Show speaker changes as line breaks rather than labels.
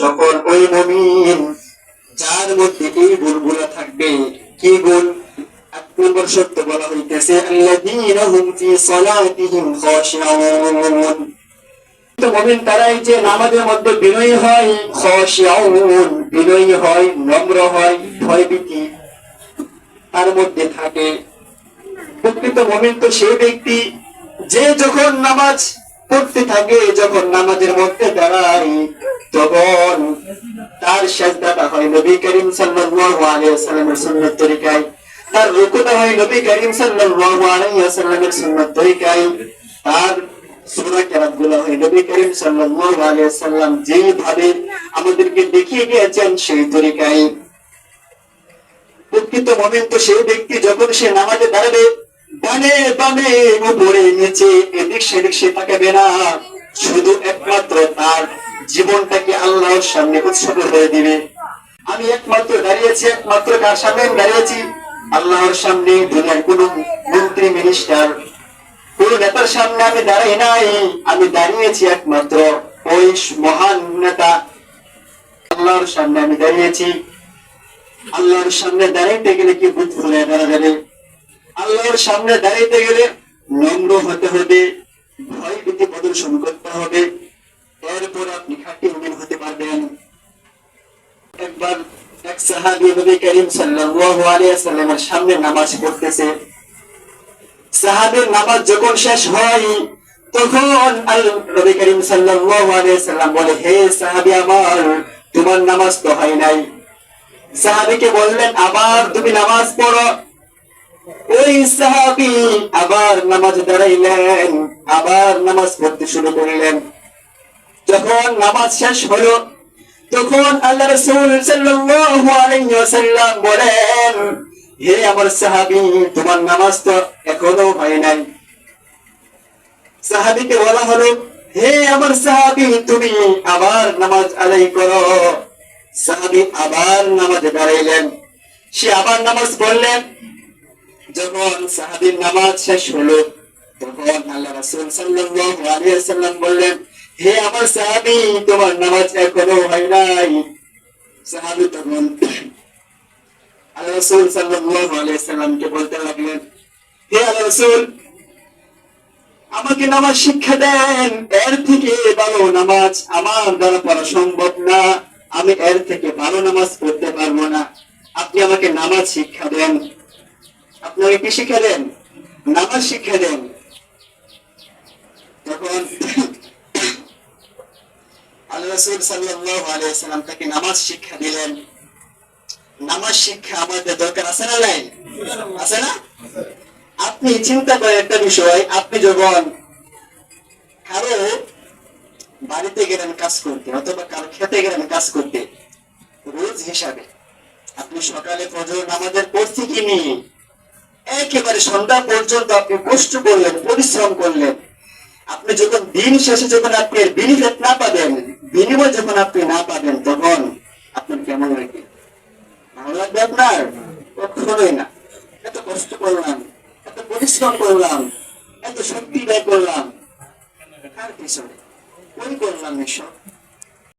সফল ওই মমিন, যার মধ্যে এই থাকবে, কি গুণ তারাই যে নামাজের মধ্যে বিনয়ী হয় বিনয়ী হয়, নম্র হয়, ভয়ভীতি তার মধ্যে থাকে। প্রকৃত মুমিন তো সেই ব্যক্তি যে যখন নামাজ পড়তে থাকে যখন নামাজের মধ্যে দাঁড়ায়, তখন তার সেজদাটা হয় নবী করিম সাল্লাল্লাহু আলাইহি তরিকায়। তার রুকুটা হয় নবী করিম সাল্লাল্লাহু আলাইহি তরিকায়। তার কেরাত যেভাবে আমাদেরকে দেখিয়ে গিয়েছেন সেই তো সেই ব্যক্তি যখন সে নামাজে দাঁড়াবে ডানে বামে উপরে নিচে, এদিক সেদিক সে তাকাবে না। শুধু একমাত্র তার জীবনটাকে আল্লাহর সামনে উৎসর্গ করে দিবে। আমি একমাত্র দাঁড়িয়েছি, একমাত্র কার সামনে দাঁড়িয়েছি? আল্লাহর সামনে দুনিয়ার কোন মন্ত্রী মিনিস্টার কোন নেতার সামনে আমি দাঁড়াই নাই। আমি দাঁড়িয়েছি একমাত্র ওই মহান নেতা। আল্লাহর সামনে আমি দাঁড়িয়েছি। আল্লাহর সামনে দাঁড়াইতে গেলে কি বুধ ফুলে দাঁড়া যাবে আল্লাহর সামনে দাঁড়াইতে গেলে নম্র হতে হবে, ভয় ভীতি প্রদর্শন করতে হবে। এরপর আপনি খাঁটি মুমিন হতে পারবেন। একবার এক নবী করিম সামনে নামাজ পড়তেছে। নামাজ যখন শেষ হয়, তখন নবী করিম বলে, হে সাহাবী আমার, তোমার নামাজ তো হয় নাই। সাহাবিকে বললেন, আবার তুমি নামাজ পড়ো। আবার নামাজ দাঁড়াইলেন, আবার নামাজ পড়তে শুরু করলেন। যখন নামাজ শেষ হলো, তখন আল্লাহ রসুল বলেন, হে আমার তোমার নামাজ তো এখনও হয় নাই। সাহাবিকে বলা হলো, হে আমার সাহাবি, তুমি আবার নামাজ আদায় করো। সাহাবি আবার নামাজে দাঁড়াইলেন। সে আবার নামাজ পড়লেন যখন সাহাবীর নামাজ শেষ হলো, তখন আল্লাহ বললেন, হে আমার তোমার নামাজ এখনও হয় নাই। তখন আল্লাহ বলতে লাগলেন, হে আল্লাহ আমাকে নামাজ শিক্ষা দেন। এর থেকে ভালো নামাজ আমার দ্বারা পড়া সম্ভব না। আমি এর থেকে ভালো নামাজ পড়তে পারব না। আপনি আমাকে নামাজ শিক্ষা দেন। আপনি আমাকে কি শিক্ষা দেন। নামাজ শিক্ষা দেন তখন আমাদের আপনি কারও বাড়িতে গেলেন কাজ করতে, অথবা কারও খেতে গেলেন কাজ করতে, রোজ হিসাবে, আপনি সকালে ফজর নামাজের পর থেকে নিয়ে একেবারে সন্ধ্যা পর্যন্ত আপনি কষ্ট করলেন, পরিশ্রম করলেন। আপনি যখন দিন শেষে যখন আপনি বিনিফিট না পাবেন, বিনিময় যখন আপনি না পাবেন, তখন আপনার কেমন লাগে? ভালো লাগবে আপনার? কখনোই না। এত কষ্ট করলাম, এত পরিশ্রম করলাম, এত শক্তি ব্যয় করলাম। কার পিছনে? ওই করলাম এসব?